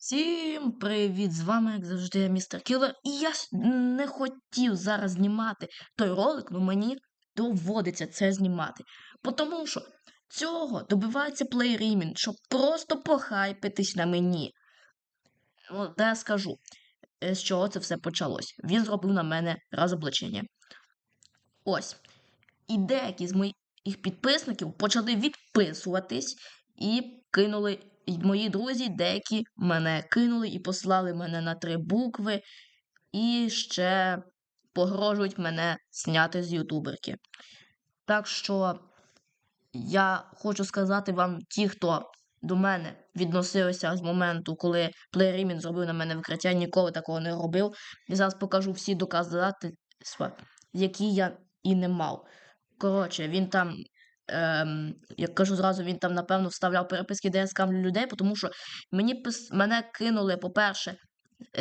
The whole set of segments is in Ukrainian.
Всім привіт! З вами, як завжди, містер Кілер. І я не хотів зараз знімати той ролик, але мені доводиться це знімати. Тому що цього добивається PlayRimin, щоб просто похайпитись на мені. Ну, де я скажу, е, з чого це все почалось. Він зробив на мене розоблачення. Ось. І деякі з моїх підписників почали відписуватись і кинули. Мої друзі деякі мене кинули і послали мене на три букви, і ще погрожують мене зняти з ютуберки. Так що я хочу сказати вам, ті, хто до мене відносилися з моменту, коли PlayRimin зробив на мене викриття, ніколи такого не робив. І зараз покажу всі доказательства, які я і не мав. Коротше, він там, ем, як кажу зразу, він там, напевно, вставляв переписки, скамлю людей, тому що мені пис... мене кинули, по-перше,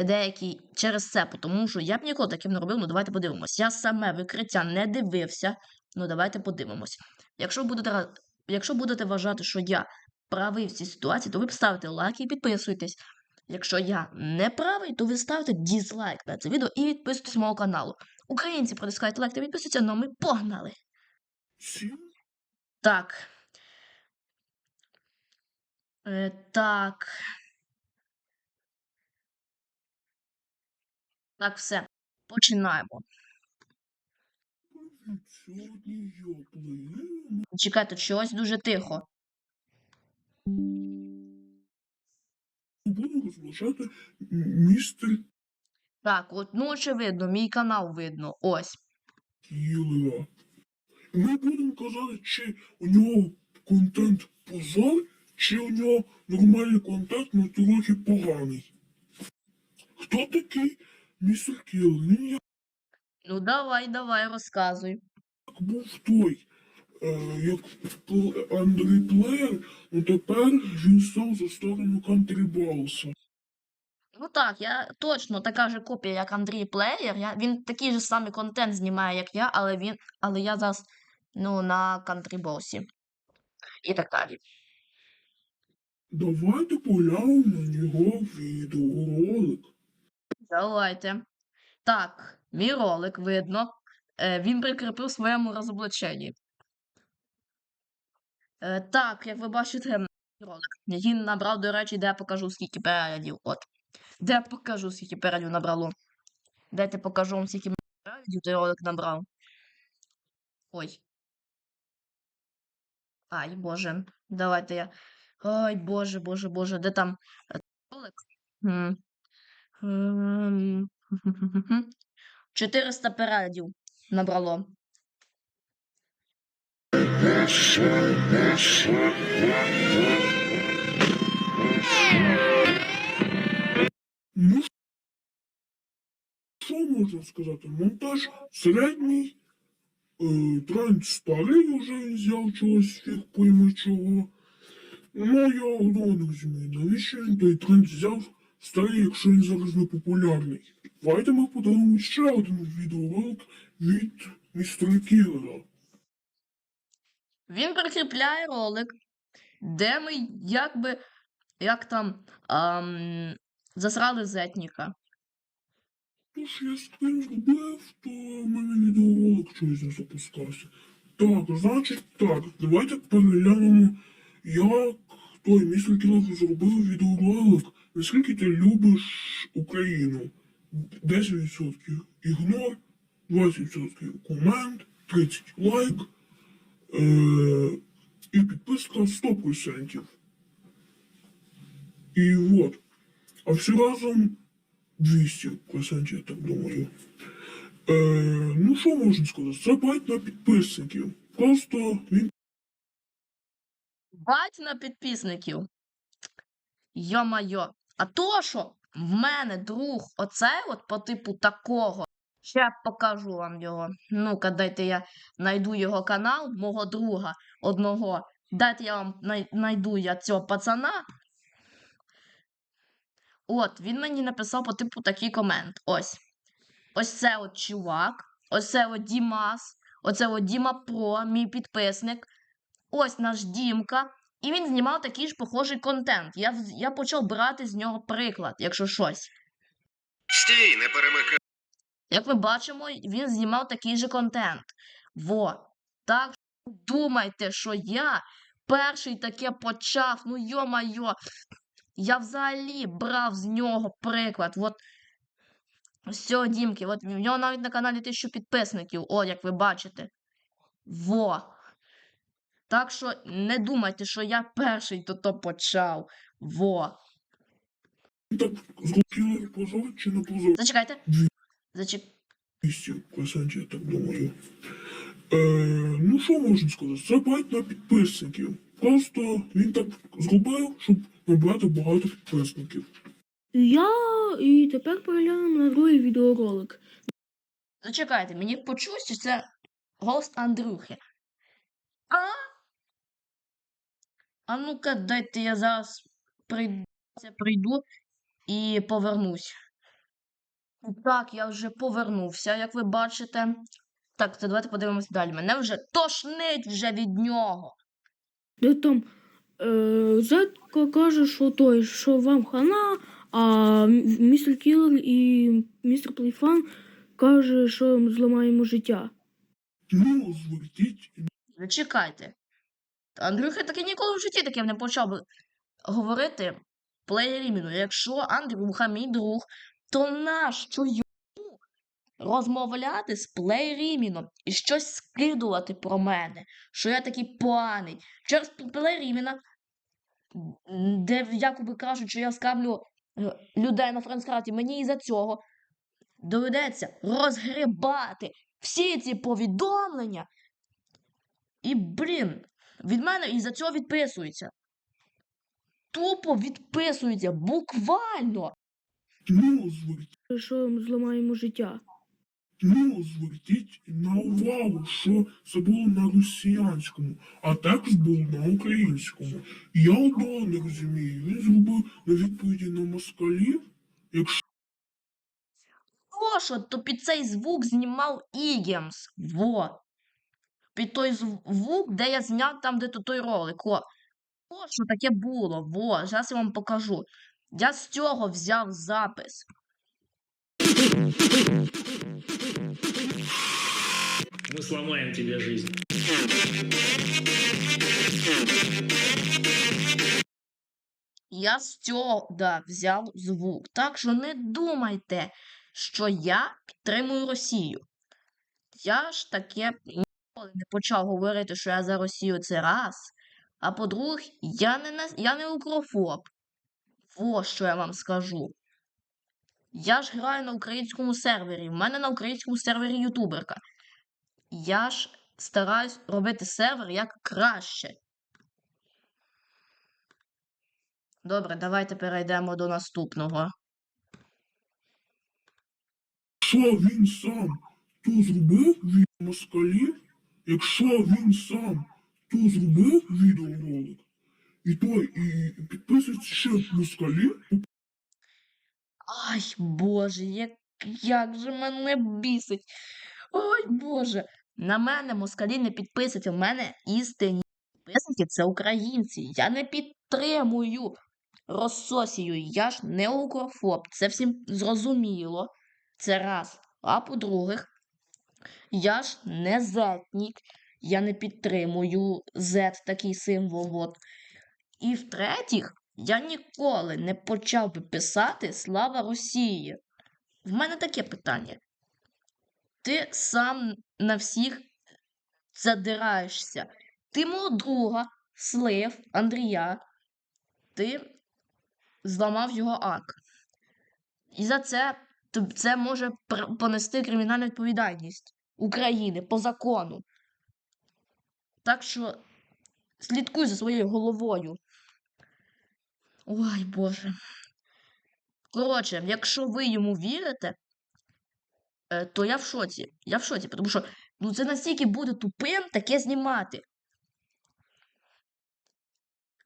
деякі через це, тому що я б ніколи таким не робив, ну давайте подивимось. Я саме викриття не дивився, ну давайте подивимось. Якщо будете, якщо будете вважати, що я правий в цій ситуації, то ви ставите лайк і підписуйтесь. Якщо я не правий, то ви ставите дізлайк на це відео і підписуйтесь мого каналу. Українці протискають лайк та підписуються, ну ми погнали! Так. Е, так. Так, все. Починаємо. Чекайте, чогось дуже тихо. буду розважати містер Так, от, ну очевидно, мій канал видно. Ось. Кілера. Ми будемо казати, чи у нього контент позор, чи у нього нормальний контент, але трохи поганий. Хто такий містер Кілер? Він як Ну, давай, давай, розказуй. був той, е, як Пл- Андрій Плеєр, ну тепер він став за сторону Кантрі Бауса. Ну так, я точно така ж копія, як Андрій Плеєр. Я, він такий же самий контент знімає, як я, але він, але я зараз ну, на кантрібосі. І так далі. Давайте поглянемо на нього відеоролик. Давайте. Так, мій ролик видно. Е, він прикріпив своєму розоблаченні. Е, так, як ви бачите, ролик. Він набрав, до речі, де я покажу, скільки переглядів. От. Де я покажу, скільки переглядів набрало. Дайте покажу вам, скільки переглядів той ролик набрав. Ой. Ай, боже. Давайте я. Ой, боже, боже, боже, де там ролик? М. Ем, 400 переглядів набрало. Ну, що можна сказати? Монтаж середній, тренд старий уже він взяв чогось фіг пойми чого. Ну, я одного не розумію, навіщо він той тренд взяв старий, якщо він зараз не популярний. Давайте ми подивимось ще один відеоролик від містера Кілера. Він прикріпляє ролик, де ми якби, як там, ам, засрали зетніка. Тож я скрін зробив, не запускався. Так, значить так, давайте переглянемо, як той містер Кілер зробив відеоролик, наскільки ти любиш Україну. 10% ігнор, 20% комент, 30 лайк е- і підписка 100%. І от. А всі разом 200%, я так думаю. Е, ну, що можна сказати? Це байт на підписників. Просто він Бать на підписників. Йо-майо. А то що в мене друг оцей от по типу такого. Ще покажу вам його. Ну-ка, дайте я найду його канал, мого друга одного. Дайте я вам най- найду я цього пацана. От, він мені написав по типу такий комент. Ось. Ось це от чувак. Ось це от Дімас. Оце от Діма Про, мій підписник. Ось наш Дімка. І він знімав такий ж похожий контент. Я, я почав брати з нього приклад, якщо щось. Стій, не перемикай. Як ми бачимо, він знімав такий же контент. Во. Так що думайте, що я перший таке почав. Ну йо-майо. Я взагалі брав з нього приклад. От цього Дімки. От в нього навіть на каналі тисячу підписників. О, як ви бачите. Во. Так що не думайте, що я перший то то почав. Во. Так, зробили позор чи не позор? Зачекайте. Зачек... 200 я так думаю. Е, ну, що можна сказати? Це байт на підписників. Просто він так зробив, щоб набрати багато підписників. Я і тепер переглянемо на другий відеоролик. Зачекайте, мені почулось, що це голос Андрюхи. А? А ну-ка, дайте я зараз прийду, прийду і повернусь. Так, я вже повернувся, як ви бачите. Так, то давайте подивимось далі. Мене вже тошнить вже від нього. Де там е, Зетка каже, що той, що вам хана, а містер Кілер і містер Плейфан каже, що ми зламаємо життя. Ну, зверніть Зачекайте. Андрюха таки ніколи в житті таке не почав би говорити плеєріміну. Якщо Андрюха мій друг, то нащо йому розмовляти з плеєріміном і щось скидувати про мене, що я такий поганий. Через плеєріміна, де якоби кажуть, що я скамлю людей на френдскраті, мені із-за цього доведеться розгрібати всі ці повідомлення. І, блін, від мене із-за цього відписується. Тупо відписується, буквально. Що ми зламаємо життя. Ну, зверніть на увагу, що це було на росіянському, а текст був на українському. Я одного не розумію. Він зробив на відповіді на москалів, якщо О, що, то під цей звук знімав Ігемс. Во. Під той звук, де я зняв там, де то той ролик. О, що таке було. Во, зараз я вам покажу. Я з цього взяв запис. Мы сломаем тебе жизнь. Я з цього да, взяв звук. Так що не думайте, що я підтримую Росію. Я ж таке ніколи не почав говорити, що я за Росію це раз. А по-друге, я не, на- я не укрофоб. Во що я вам скажу. Я ж граю на українському сервері. В мене на українському сервері ютуберка. Я ж стараюсь робити сервер як краще. Добре, давайте перейдемо до наступного. він сам то зробив від москалів, якщо він сам то зробив відеоролик, і той і підписується ще москалів, Ай, Боже, як, як же мене бісить. Ой, Боже. На мене москалі не підписуються. У мене істинні підписники це українці. Я не підтримую Рососію. Я ж не укрофоб. Це всім зрозуміло. Це раз. А по-друге, я ж не зетнік. Я не підтримую Z такий символ. От. І в-третіх, я ніколи не почав би писати Слава Росії. В мене таке питання. Ти сам на всіх задираєшся. Ти мого друга, слив Андрія, ти зламав його ак. І за це це може понести кримінальну відповідальність України по закону. Так що слідкуй за своєю головою. Ой, Боже. Коротше, якщо ви йому вірите, то я в шоці. Я в шоці, тому що ну, це настільки буде тупим таке знімати.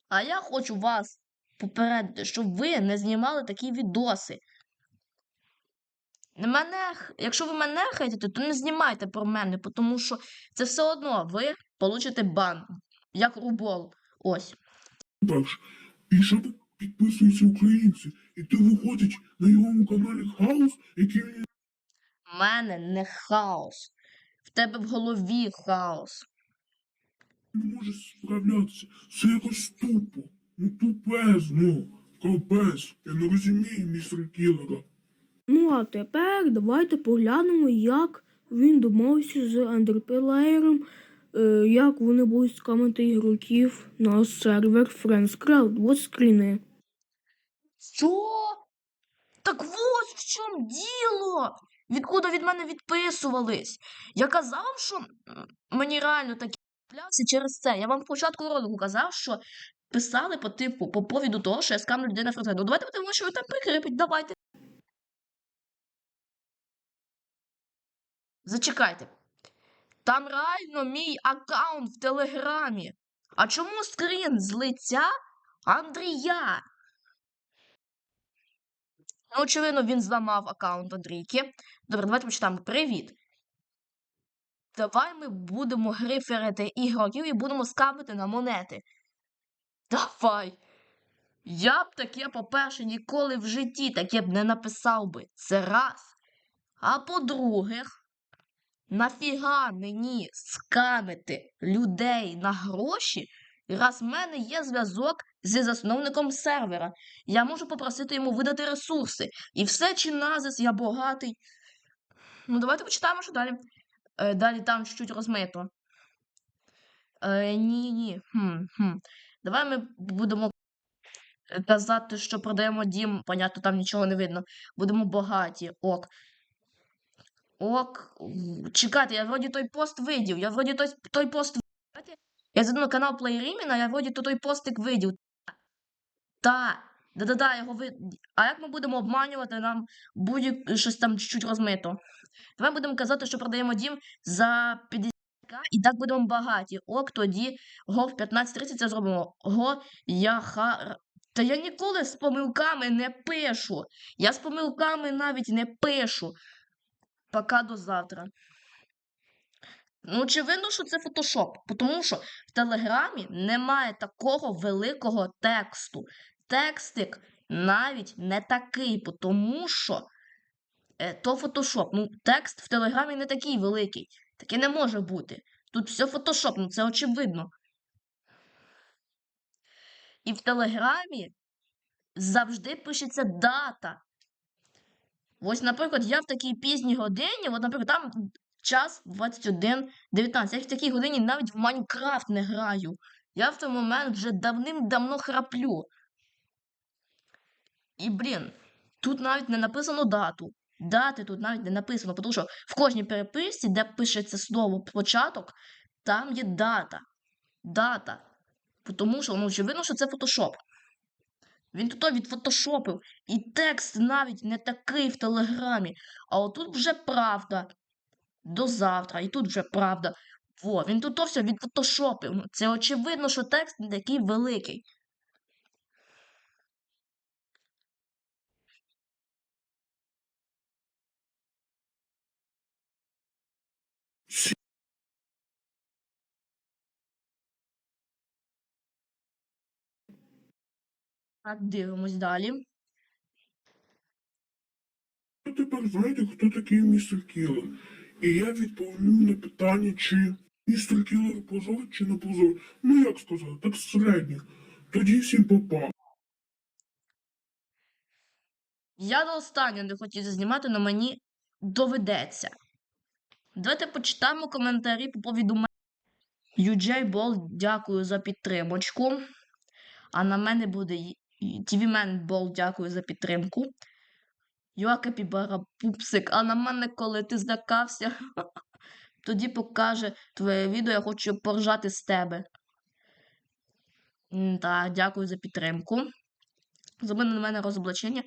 А я хочу вас попередити, щоб ви не знімали такі відоси. Мене, якщо ви мене хейтите, то не знімайте про мене, тому що це все одно ви получите бан, як рубол. Ось. перше. І ще підписуються українці. І ти виходить на його каналі хаос, який В мене не хаос. В тебе в голові хаос. не може справлятися. Це якось тупо. Ну тупезно. Капець. Я не розумію містер Кілера. Ну а тепер давайте поглянемо, як він домовився з андерплеєром, е, як вони будуть скамити ігроків на сервер Friends Crowd. Ось скріни. Що? Так ось в чому діло. Відкуда від мене відписувались? Я казав, що мені реально такі пляси через це. Я вам в початку ролику казав, що писали по типу по повіду того, що я скамлю людей на фронтенду. Ну, Давайте подивимося, що ви там прикріпить. Давайте. Зачекайте. Там реально мій аккаунт в Телеграмі. А чому скрін з лиця Андрія? Ну, очевидно, він зламав аккаунт Андрійки. Добре, давайте почитаємо. Привіт. Давай ми будемо гриферити ігроків і будемо скамити на монети. Давай. Я б таке, по-перше, ніколи в житті таке б не написав би. Це раз. А по-друге, нафіга мені скамити людей на гроші, раз в мене є зв'язок зі засновником сервера. Я можу попросити йому видати ресурси. І все чи назис, я багатий. Ну, давайте почитаємо, що далі. Е, далі там чуть-чуть розмито. Е, ні, ні. Хм, хм. Давай ми будемо казати, що продаємо дім. Понятно, там нічого не видно. Будемо багаті. Ок. Ок. Чекайте, я вроді той пост видів. Я вроді той, той пост видів. Я зайду на канал Плейріміна, я вроді то той постик видів. Та, да-да-да, його ви... А як ми будемо обманювати, нам будь щось там чуть-чуть розмито. Давай будемо казати, що продаємо дім за 50к і так будемо багаті. Ок, тоді го в 15.30 це зробимо. Го, я ха. Та я ніколи з помилками не пишу. Я з помилками навіть не пишу. Пока до завтра. Ну, очевидно, що це фотошоп, тому що в Телеграмі немає такого великого тексту. Текстик навіть не такий, тому що е, то фотошоп. Ну, текст в Телеграмі не такий великий. Таке не може бути. Тут все фотошоп, ну це очевидно. І в Телеграмі завжди пишеться дата. Ось, наприклад, я в такій пізній годині, от, наприклад, там час 21.19. Я в такій годині навіть в Майнкрафт не граю. Я в той момент вже давним-давно храплю. І, блін, тут навіть не написано дату. Дати тут навіть не написано, тому що в кожній переписці, де пишеться слово початок, там є дата. Дата. Тому що, ну, очевидно, що це фотошоп. Він тут відфотошопив. І текст навіть не такий в Телеграмі. А отут вже правда. До завтра. І тут вже правда. Во, він тут то все відфотошопив. Ну, Це очевидно, що текст не такий великий. Так, дивимось далі. Тепер знаєте, хто такий містер Кілер. І я відповім на питання, чи містер Кілер позор чи не позор. Ну як сказати, так середньо. Тоді всім попав. Я до останнього не хотів знімати, але мені доведеться. Давайте почитаємо коментарі по повідомленню. UJ Бол, дякую за підтримочку. А на мене буде TV Man Бол, дякую за підтримку. Юакапібара Пупсик, а на мене, коли ти злякався, тоді покаже твоє відео, я хочу поржати з тебе. Так, дякую за підтримку. Зроби на мене розоблачення.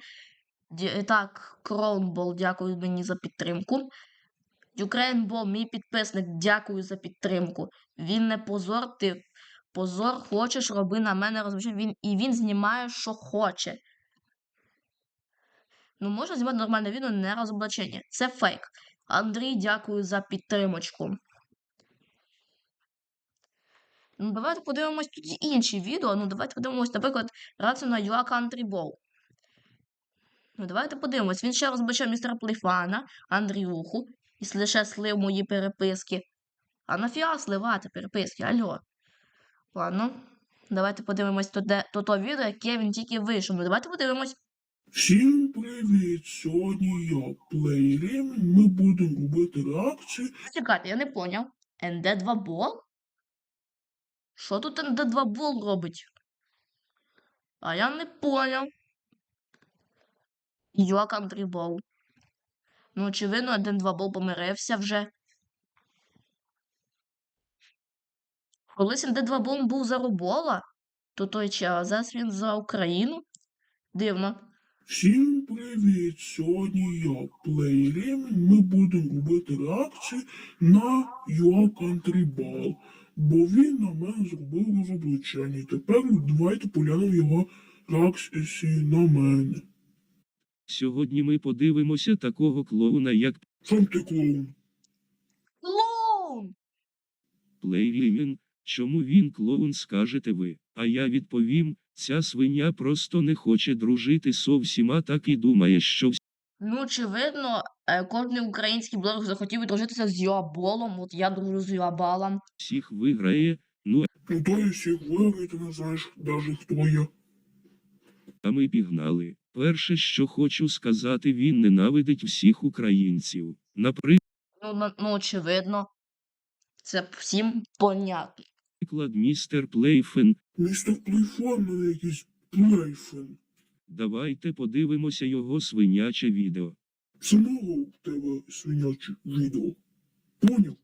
Ді- Так, Кроунбол, дякую мені за підтримку. Юкрейнбол, мій підписник, дякую за підтримку. Він не позор, ти позор хочеш, роби на мене розоблачення. Він, і він знімає, що хоче. Ну, можна знімати нормальне відео, не розоблачення. Це фейк. Андрій, дякую за підтримочку. Ну, давайте подивимось тут інші відео. Ну, давайте подивимось, наприклад, реакцію на UA Country Ball. Ну, давайте подивимось. Він ще розбачав містера Плейфана, Андрюху, і лише слив мої переписки. А нафіга сливати переписки, альо. Ладно. Давайте подивимось то, де, то, то відео, яке він тільки вийшов. Ну, давайте подивимось. Всім привіт! Сьогодні я Плейрім. Ми будемо робити реакцію Чекайте, я не поняв. НД2 Бол? Що тут НД2 Бол робить? А я не поняв. Юа Country Ну, очевидно, НД2 Бол помирився вже. Колись НД2 Бол був за Робола, то той час, зараз він за Україну. Дивно. Всім привіт! Сьогодні я Плейрім. Ми будемо робити реакцію на UA Country Ball. Бо він на мене зробив розоблачення. Тепер давайте поглянемо його реакції на мене. Сьогодні ми подивимося такого клоуна, як Сам ти клоун. Клоун! Плейлівін. Чому він клоун, скажете ви? А я відповім: ця свиня просто не хоче дружити со всіма, так і думає, що всі. Ну, очевидно, е, кожен український блогер захотів дружитися з Юаболом. От я дружу з Юабалом. всіх виграє. Ну Ну то я всіх виграю, ти не знаєш навіть хто я. а ми пігнали. Перше, що хочу сказати, він ненавидить всіх українців. Наприклад, Ну, ну очевидно. Це всім понятно. Містер Плейфен. Містер Плейфон мене якийсь плейфен. Давайте подивимося його свиняче відео. Самого в тебе свиняче відео. Поняв?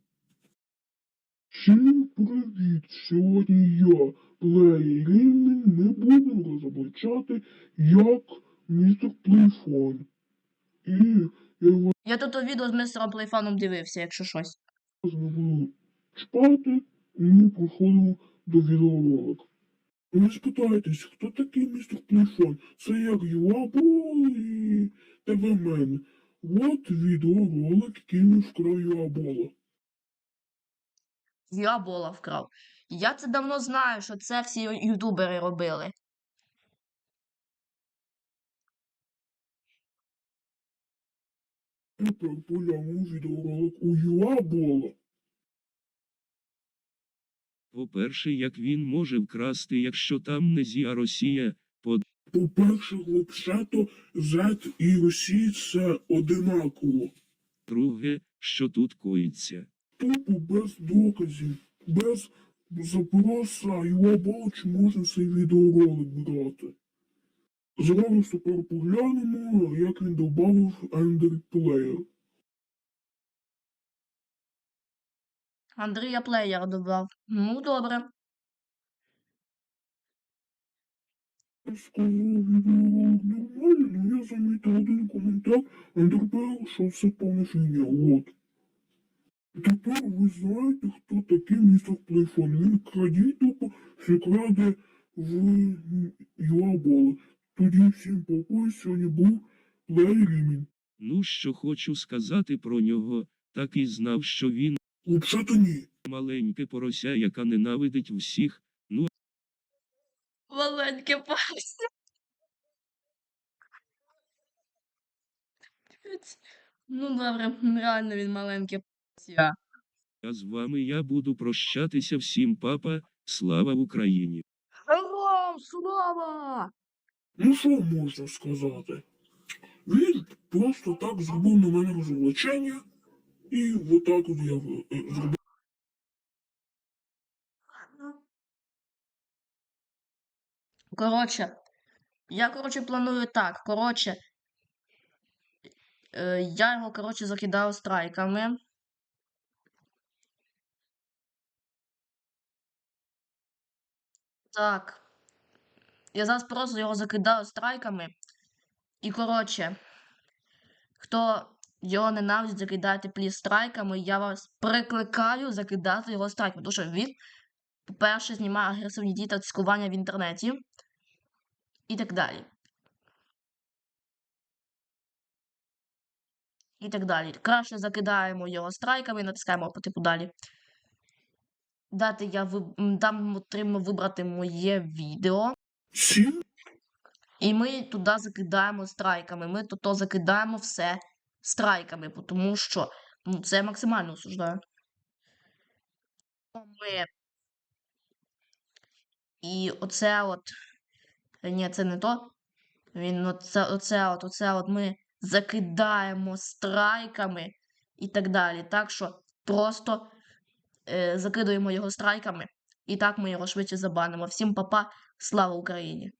Всім привіт! Сьогодні я, Плей Рівний, ми будемо розоблачати, як містер Плейфон. І я Я тут відео з мистером Плейфаном дивився, якщо щось. не буду чпати, і ми проходимо до відеоролика. Ви спитаєтесь, хто такий містер Плейфон? Це як Юабол і ТВ-мен. От відеоролик, який ми вкрав Юабола. Юабола вкрав. Я це давно знаю, що це всі ютубери робили. Тепер поглянемо відеоролик у Юабола. По-перше, як він може вкрасти, якщо там не зія Росія, По-перше, взагалі-то Z і Росія це одинаково. друге, що тут коїться. Тупо без доказів, без запроса Юабола, чи можна цей відеоролик брати. Зараз тепер поглянемо, як він додав Ender Андрія Плеєр додав. Ну, добре. Я замітив один коментар Ender Player, що все повна. От. Тепер ви знаєте, хто такий містер Плейфон. Він крадій тупо, що краде в Юабола. Тоді всім покой, сьогодні був Плей. Ну, що хочу сказати про нього, так і знав, що він Взагалі-то ні. маленьке порося, яка ненавидить всіх. Маленьке пальце. Ну, добре, реально він маленьке пальце. А з вами я буду прощатися всім, папа. Слава Україні! Героям слава! Ну що можна сказати? Він просто так зробив на мене розоблачення, і отак от я е, зробив. Коротше, я, коротше, планую так. Коротше, е, я його, коротше, закидаю страйками. Так. Я зараз просто його закидаю страйками. І, коротше, хто його ненавидить, закидайте пліс страйками, я вас прикликаю закидати його страйками. Тому що він, по-перше, знімає агресивні дії та цькування в інтернеті і так далі. І так далі. Краще закидаємо його страйками і натискаємо по типу далі. дати я виб... м, дам отриму вибрати моє відео. І ми туди закидаємо страйками. Ми то закидаємо все страйками, тому що ну, це максимально осуждаю. Ми... І оце от. Ні, це не то. Він оце, оце от, оце от ми закидаємо страйками і так далі. Так що просто е, закидуємо його страйками, і так ми його швидше забанимо. Всім па-па, слава Україні!